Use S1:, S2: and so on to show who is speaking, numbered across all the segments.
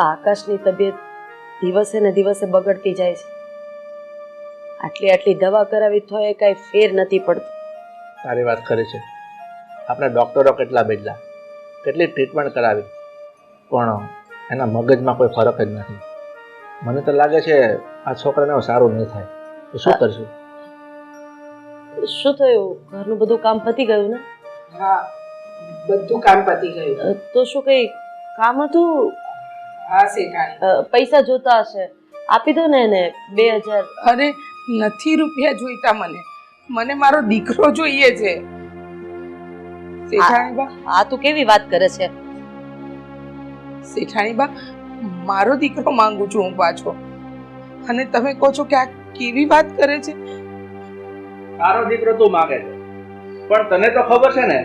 S1: આ આકાશની તબિયત દિવસે ને દિવસે બગડતી જાય છે. આટલી આટલી દવા કરાવી તો એ કાંઈ ફેર નથી પડતો.
S2: તારી વાત કરે છે. આપણે ડૉક્ટરો કેટલા બદલા કેટલી ટ્રીટમેન્ટ કરાવી પણ એના મગજમાં કોઈ ફરક જ નથી. મને તો લાગે છે આ છોકરાને સારું નહીં થાય. તો શું કરશું?
S1: શું થયું? ઘરનું બધું કામ પતી ગયું ને?
S3: હા બધું કામ પતી ગયું.
S1: તો શું કઈ કામ હતું? પૈસા જોતા હશે. આપી દો ને એને બે હજાર.
S3: અરે નથી રૂપિયા જોઈતા મને. મને મારો દીકરો જોઈએ છે.
S1: આ તું કેવી વાત કરે છે?
S3: શેઠાણીબા મારો દીકરો માંગુ છું હું પાછો. અને તમે કહો છો કે આ કેવી વાત કરે છે?
S2: તારો દીકરો તું માગે છે. પણ તને તો ખબર છે ને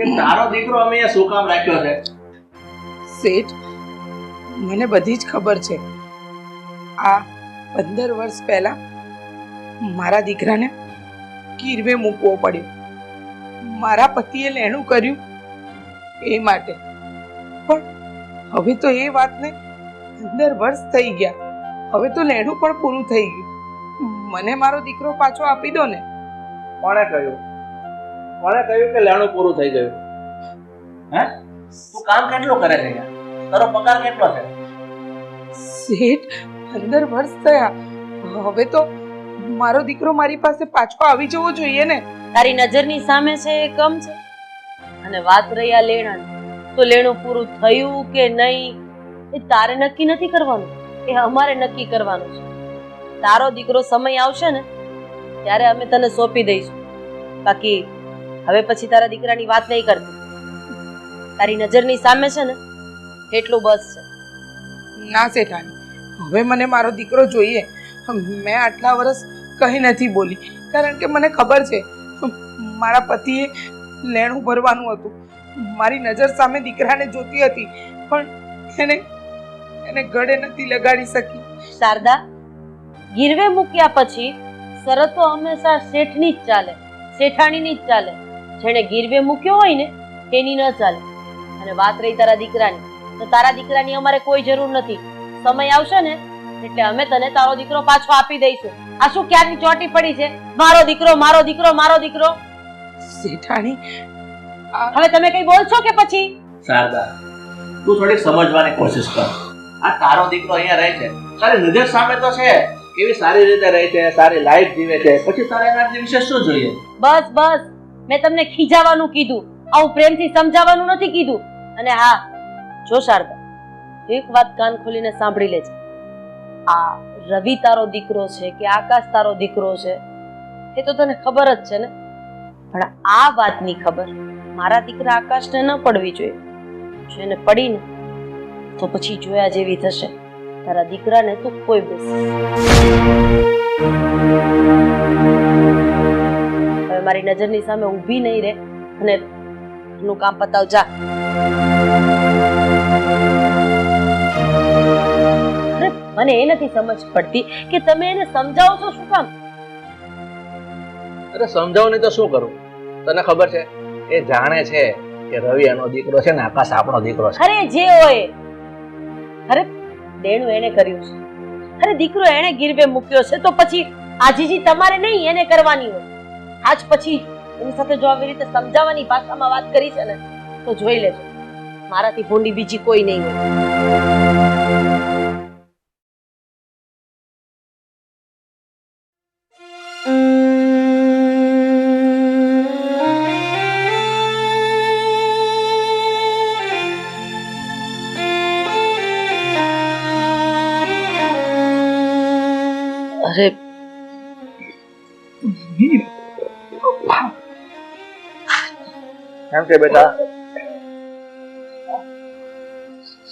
S2: કે તારો દીકરો અમે અહીંયા શું કામ રાખ્યો છે?
S3: શેઠ મને બધી જ ખબર છે. આ પંદર વર્ષ પહેલા મારા દીકરાને કીરવે મૂકવો પડ્યો. મારા પતિએ લેણું કર્યું એ માટે. પણ હવે તો એ વાતને પંદર વર્ષ થઈ ગયા. હવે તો લેણું પણ પૂરું થઈ ગયું. મને મારો દીકરો પાછો આપી દો ને.
S2: કોણે કહ્યું? કોણે કહ્યું કે લેણું પૂરું થઈ ગયું? હે? તું કામ કેટલું કરે છે અહીંયા? તારો પગાર કેટલો છે?
S3: શેઠ પંદર વર્ષ થયા. હવે તો મારો દીકરો મારી પાસે પાછો આવી જવો જોઈએ ને.
S1: તારી નજરની સામે છે એ કમ છે. અને વાત રહી આ લેણાની. તો લેણું પૂરું થયું કે નહીં એ તારે નક્કી નથી કરવાનું. એ અમારે નક્કી કરવાનું છે. તારો દીકરો સમય આવશે ને ત્યારે અમે તને સોંપી દઈશું. બાકી હવે પછી તારા દીકરાની વાત નહીં કરતી. તારી નજરની સામે છે ને એટલું બસ છે.
S3: ના શેઠાણી હવે મને મારો દીકરો જોઈએ. મેં આટલા વર્ષ કંઈ નથી બોલી. કારણ કે મને ખબર છે મારા પતિએ લેણું ભરવાનું હતું. મારી નજર સામે દીકરાને જોતી હતી પણ એને એને ગળે નથી લગાડી શકી.
S1: શારદા ગીરવે મૂક્યા પછી શરતો હંમેશા શેઠની જ ચાલે શેઠાણીની જ ચાલે. જેણે ગીરવે મૂક્યો હોય ને તેની ન ચાલે. અને વાત રહી તારા દીકરાની. તો તારા દીકરાની અમારે કોઈ જરૂર નથી. સમય આવશે ને એટલે અમે તને તારો દીકરો પાછો આપી દઈશું. આ શું ક્યારની ચોટી પડી છે? મારો દીકરો મારો દીકરો મારો દીકરો.
S3: શેઠાણી
S1: હવે તમે કઈ બોલશો કે પછી?
S2: શારદા તું થોડીક સમજવાની કોશિશ કર. આ તારો દીકરો અહીંયા રહે છે. તારી નજર સામે તો છે. કેવી સારી રીતે રહે છે સારી લાઈફ જીવે છે. પછી તારે એના વિશે શું જોઈએ?
S1: બસ બસ. મેં તમને ખીજાવાનું કીધું. આવું પ્રેમથી સમજાવવાનું નથી કીધું. અને હા જો શારદા, એક વાત કાન ખોલીને સાંભળી લેજે. આ રવિ તારો દીકરો છે કે આકાશ તારો દીકરો છે, એ તો તને ખબર જ છે ને? પણ આ વાતની ખબર મારા દીકરા આકાશને ન પડવી જોઈએ. જો એને પડી ને તો પછી જોયા જેવી થશે. તારા દીકરાને તું કોઈ બેસ હવે મારી નજરની સામે ઊભી નહીં રહે અને નું કામ પતાવ જા મને એ નથી સમજ પડતી કે તમે એને સમજાવો છો શું કામ?
S2: અરે સમજાવો નહીં તો શું કરું? તને ખબર છે? એ જાણે છે કે રવિ એનો દીકરો છે ને આકાશ આપણો દીકરો છે.
S1: અરે જે હોય. અરે દેણું એને કર્યું છે. અરે દીકરો એને ગીરવે મૂક્યો છે તો પછી આજીજી તમારે નહીં એને કરવાની હોય. આજ પછી એની સાથે જો આવી રીતે સમજાવવાની ભાષામાં વાત કરી છે ને તો જોઈ લેજો. મારાથી ભૂંડી બીજી કોઈ નહીં હોય. અરે
S2: કેમ છે બેટા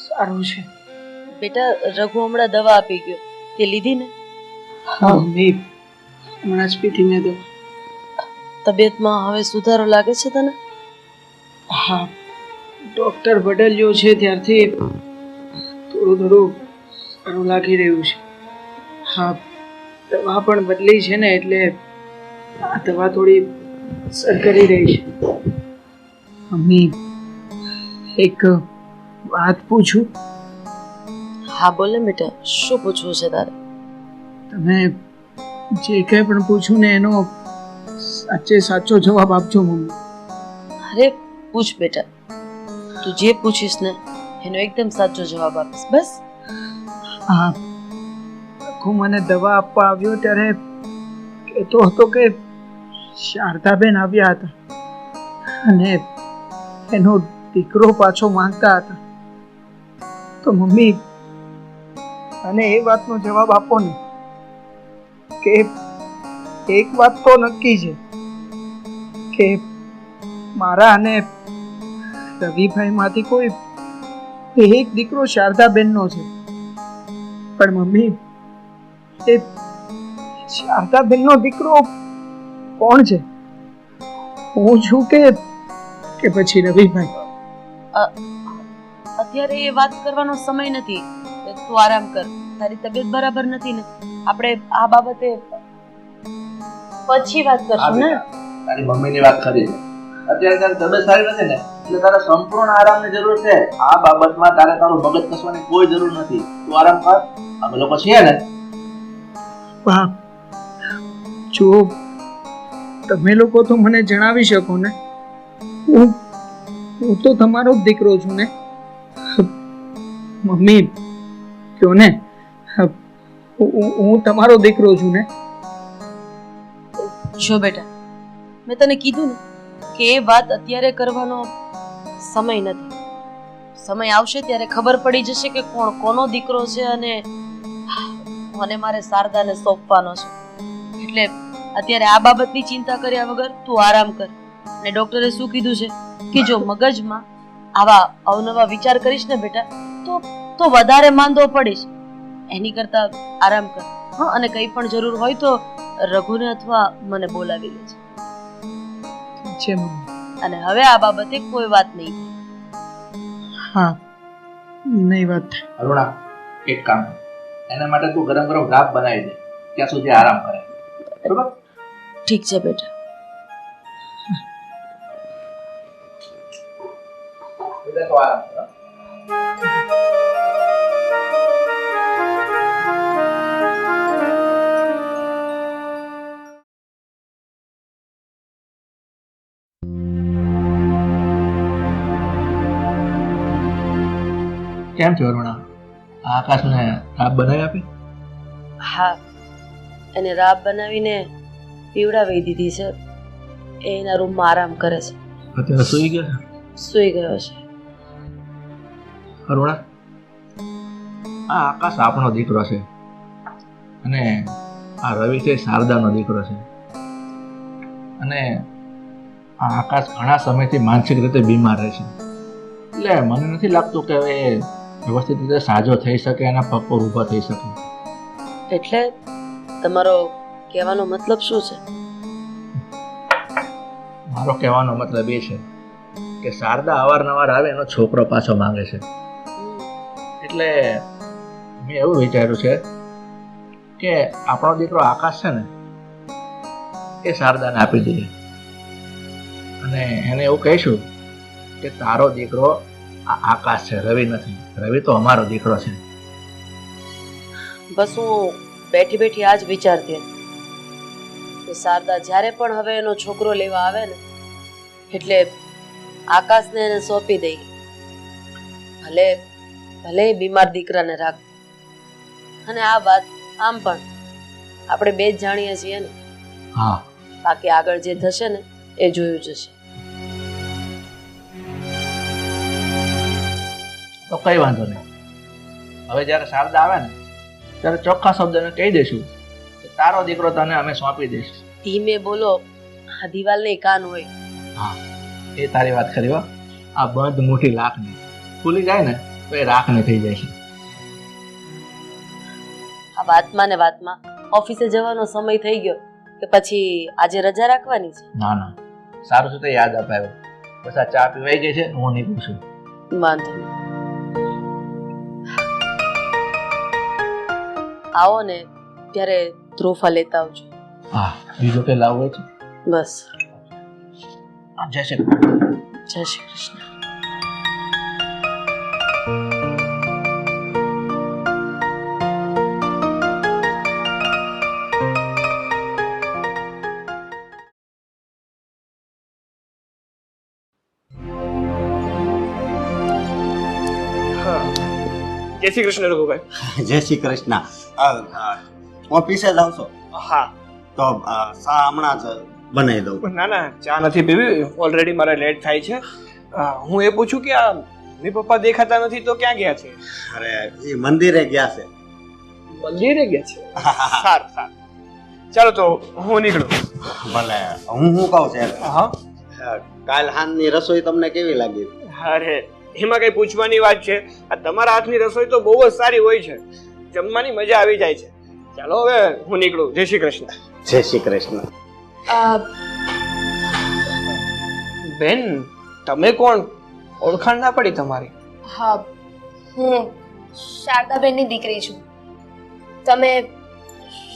S3: સારું છે
S1: બેટા રઘુ હમણાં દવા આપી ગયો તે લીધી ને
S3: હા મેં હમણાં જ પીધી મેં દવા
S1: તબિયતમાં હવે સુધારો લાગે છે તને
S3: હા ડોક્ટર બદલ્યો છે ત્યારથી થોડું થોડું સારું લાગી રહ્યું છે હા દવા પણ બદલી છે ને એટલે આ દવા થોડી અસર કરી રહી છે. મમ્મી એક વાત પૂછું?
S1: હા બોલે બેટા શું પૂછવું છે તારે?
S3: તમે જે કંઈ પણ પૂછ્યું ને એનો સાચે સાચો જવાબ આપજો મમ્મી.
S1: અરે પૂછ બેટા. તું જે પૂછીશ ને એનો એકદમ સાચો જવાબ આપીશ બસ.
S3: હા હું મને દવા આપવા આવ્યો ત્યારે કહેતો હતો કે શારદાબેન આવ્યા હતા. અને એનો દીકરો પાછો માંગતા હતા. તો મમ્મી, અને એ વાતનો જવાબ આપો ને કે એક વાત તો નક્કી છે કે મારા અને રવિભાઈમાંથી કોઈ એક દીકરો શારદાબેનનો છે. પણ મમ્મી એ શારદાબેનનો દીકરો કોણ છે? હું છું કે કે પછી રવિભાઈ?
S1: અત્યારે એ વાત કરવાનો સમય નથી. તું આરામ કર. તારી તબિયત બરાબર નથી ને. આપણે આ બાબતે પછી વાત કરશું ને?
S2: તારી મમ્મીની વાત કરી અત્યારે તારી તબિયત સારી નથી ને? એટલે તારે સંપૂર્ણ આરામની જરૂર છે. આ બાબતમાં તારે તારું મગજ કસવાની કોઈ જરૂર નથી. તું આરામ કર. અમે લોકો છીએ ને.
S3: બા જો તમે લોકો તો મને જણાવી શકો ને? હું હું તો તમારો દીકરો છું ને? મમ્મી કયો ને હું તમારો દીકરો છું ને?
S1: જો બેટા, મેં તને કીધું ને કે એ વાત અત્યારે કરવાનો સમય નથી. સમય આવશે ત્યારે ખબર પડી જશે કે કોણ, કોનો દીકરો છે અને મને મારે શારદાને સોંપવાનો છે. એટલે અત્યારે આ બાબતની ચિંતા કર્યા વગર તું આરામ કર. અને ડોક્ટરે શું કીધું છે? કે જો મગજમાં આવા અવનવા વિચાર કરીશ ને બેટા તો તો વધારે માંદો પડીશ. એની કરતા આરામ કર. હા અને કંઈ પણ જરૂર હોય તો રઘુને અથવા મને બોલાવી લેજે.
S3: છે
S1: અને હવે આ બાબતે કોઈ વાત નહીં.
S3: હા નહીં વાત
S2: અરુણા એક કામ. એના માટે તું ગરમ ગરમ રાબ બનાવી દે. ત્યાં સુધી આરામ કરે. બરોબર?
S1: ઠીક છે બેટા.
S2: બધા તો આરામ કર કેમ છો અરુણા? આકાશને રાબ બનાવી આપી?
S1: હા એને રાબ બનાવીને પીવડાવી દીધી છે. એ એના રૂમમાં આરામ કરે છે.
S2: અત્યારે સુઈ ગયો છે?
S1: સૂઈ ગયો છે.
S2: અરુણા આ આકાશ આપણો દીકરો છે. અને આ રવિ છે શારદાનો દીકરો છે. અને આ આકાશ ઘણા સમયથી માનસિક રીતે બીમાર રહે છે. એટલે મને નથી લાગતું કે હવે વ્યવસ્થિત રીતે સાજો થઈ શકે એના પગ પર ઊભા થઈ શકે.
S1: એટલે તમારો કહેવાનો મતલબ શું છે?
S2: મારો કહેવાનો મતલબ એ છે કે શારદા અવારનવાર આવે એનો છોકરો પાછો માંગે છે. એટલે મેં એવું વિચાર્યું છે કે આપણો દીકરો આકાશ છે ને એ શારદાને આપી દઈએ. અને એને એવું કહીશું કે તારો દીકરો આ આકાશ છે રવિ નથી. રવિ તો અમારો દીકરો છે.
S1: બસ હું બેઠી બેઠી આ જ વિચારતી હતી કે શારદા જ્યારે પણ હવે એનો છોકરો લેવા આવે ને એટલે આકાશને એને સોંપી દઈ. ભલે ભલે બીમાર દીકરાને રાખ. અને આ વાત આમ પણ આપણે બે જ જાણીએ છીએ ને.
S2: હા.
S1: બાકી આગળ જે થશે ને એ જોયું જશે
S2: તો કઈ વાંધો નહીં. હવે જ્યારે શારદા આવે ને ત્યારે ચોખ્ખા શબ્દને કહી દઈશું કે તારો દીકરો તને અમે સોંપી દઈશું.
S1: ધીમે બોલો આ દિવાલ ને કાન હોય.
S2: હા એ તારી વાત કરી વા આ બંધ મુઠ્ઠી લાખની ખુલી જાય ને તો એ રાખની થઈ જાય છે.
S1: આ વાતમાં ને વાતમાં ઓફિસે જવાનો સમય થઈ ગયો કે પછી આજે રજા રાખવાની છે?
S2: ના ના. સારું છે તો યાદ અપાયો. બસ આ ચા પીવાઈ ગઈ છે હું નીકળું છું
S1: વાંધો નહીં. આવો ને ત્યારે ત્રોફા લેતા આવજો.
S2: હા બીજો કે લાવવું છે
S1: બસ.
S2: જય શ્રી કૃષ્ણ.
S1: જય શ્રી કૃષ્ણ.
S4: જય શ્રી કૃષ્ણ રઘુભાઈ.
S5: જય શ્રી કૃષ્ણ. ઓફિસે જ આવશો
S4: હા.
S5: તો સા હમણાં જ બનાવી દઉં.
S4: ના ના ચા નથી પીવી. ઓલરેડી મારે લેટ થાય છે. હું એ પૂછું કે આ મમ્મી પપ્પા દેખાતા નથી તો ક્યાં ગયા છે?
S5: અરે એ મંદિરે ગયા છે.
S4: મંદિરે ગયા છે? સારું સારું. ચાલો તો હું નીકળું.
S5: ભલે હું શું કહું છે?
S4: હા.
S5: કાલ હાનની રસોઈ તમને કેવી લાગી?
S4: અરે એમાં કઈ પૂછવાની વાત છે? આ તમારા હાથની રસોઈ તો બહુ જ સારી હોય છે. જમવાની મજા આવી જાય છે. ચાલો હવે હું નીકળું. જય શ્રી કૃષ્ણ.
S5: જય શ્રી કૃષ્ણ.
S4: બેન તમે કોણ? ઓળખાણ ના પડી તમારી.
S6: હા હું શારદાબેનની દીકરી છું. તમે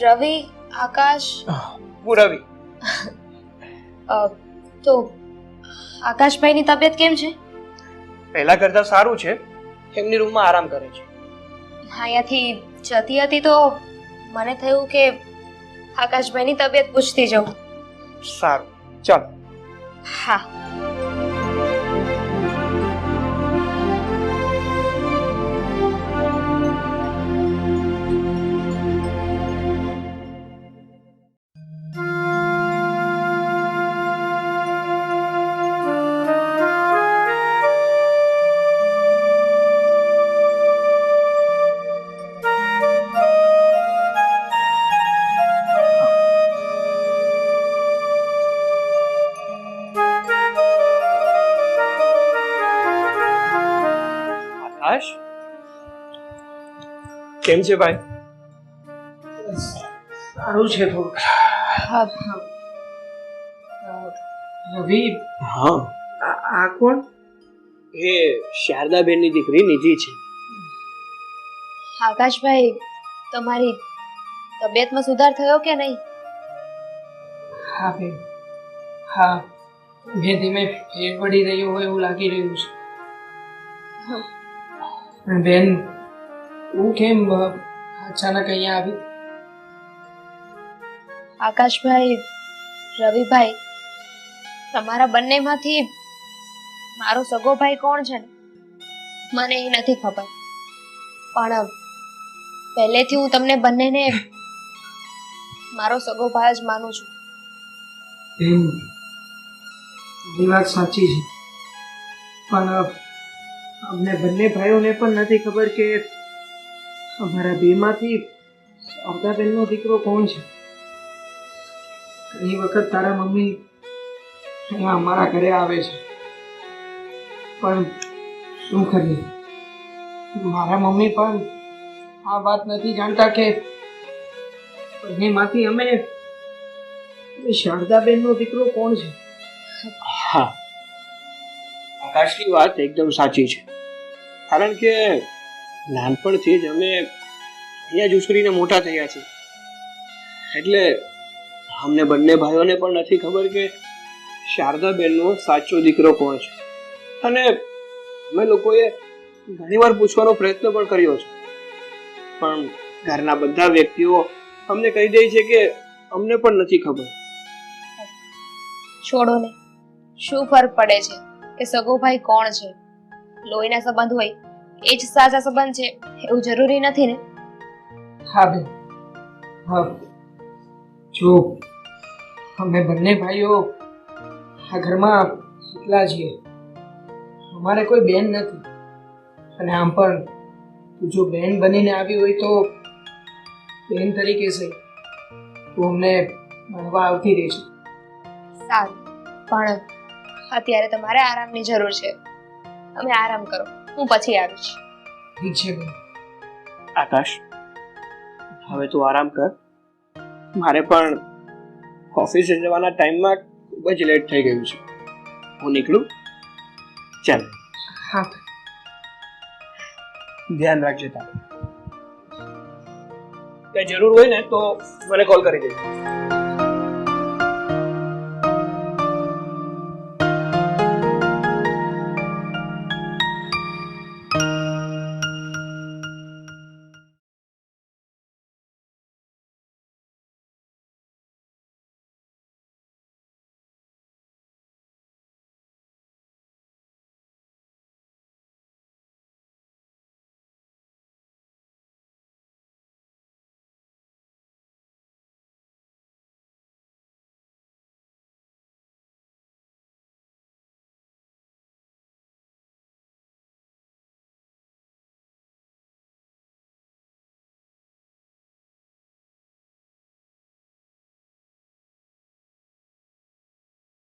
S6: રવિ આકાશ?
S4: હું રવિ.
S6: અ, તો આકાશભાઈની તબિયત કેમ છે?
S4: પહેલા કરતા સારું છે? એમની રૂમમાં આરામ કરે છે.
S6: અહીંયાથી જતી હતી તો મને થયું કે આકાશભાઈની તબિયત પૂછતી જાઉં.
S4: સારું. ચાલો.
S6: હા.
S4: કેમ છે ભાઈ?
S3: સારું છે થોડું
S6: હા
S3: રવિ
S4: હા.
S3: આ આ કોણ?
S4: એ શારદાબેનની દીકરી નિધિ છે.
S6: આકાશભાઈ તમારી તબિયતમાં સુધાર થયો કે નહીં?
S3: હા બેન. હા ધીમે ધીમે ફેર પડી રહ્યો હોય એવું લાગી રહ્યું છે. બેન હું કેમ અચાનક અહીંયા આવી?
S6: આકાશભાઈ રવિભાઈ તમારા બંનેમાંથી મારો સગો ભાઈ કોણ છે ને? મને એ નથી ખબર. પણ પહેલેથી હું તમને બંનેને મારો સગો ભાઈ જ માનું છું.
S3: એ વાત સાચી છે. પણ અમને બંને ભાઈઓને પણ નથી ખબર કે અમારા બેમાંથી અવતાબેનનો દીકરો કોણ છે? ઘણી વખત તારા મમ્મી અહીંયા અમારા ઘરે આવે છે. પણ શું કરીએ? મારા મમ્મી પણ આ વાત નથી જાણતા કે એમાંથી અમે શારદાબેનનો દીકરો કોણ છે?
S4: હા. આકાશની વાત એકદમ સાચી છે. કારણ કે નાનપણથી જ અમે અહીંયા જ ઉછરીને મોટા થયા છીએ. એટલે અમને બંને ભાઈઓને પણ નથી ખબર કે શારદાબેનનો સાચો દીકરો કોણ છે. અને અમે લોકોએ ઘણીવાર પૂછવાનો પ્રયત્ન પણ કર્યો છે. પણ ઘરના બધા વ્યક્તિઓ અમને કહી દે છે કે અમને પણ નથી ખબર.
S6: છોડો ને. શું ફરક પડે છે કે સગો ભાઈ કોણ છે? લોહીના સંબંધ હોય એ જ સાચા સંબંધ છે એવું જરૂરી નથી ને?
S3: હા બેન. હા. જો અમે બંને ભાઈઓ આ ઘરમાં એકલા છીએ. અમારે કોઈ બેન નથી. અને આમ પણ તું જો બેન બનીને આવી હોય તો બેન તરીકે છે. તું અમને મળવા આવતી રહેશે
S6: સારું. પણ અત્યારે તમારે આરામની જરૂર છે. તમે આરામ કરો. હું પછી આવીશ.
S3: ઠીક છે
S4: આકાશ હવે તું આરામ કર. મારે પણ ઓફિસે જવાના ટાઈમમાં ખૂબ જ લેટ થઈ ગયું છે. હું નીકળું? ચાલ.
S3: હા.
S4: ધ્યાન રાખજે તારું. કઈ જરૂર હોય ને તો મને કોલ કરી દેજો.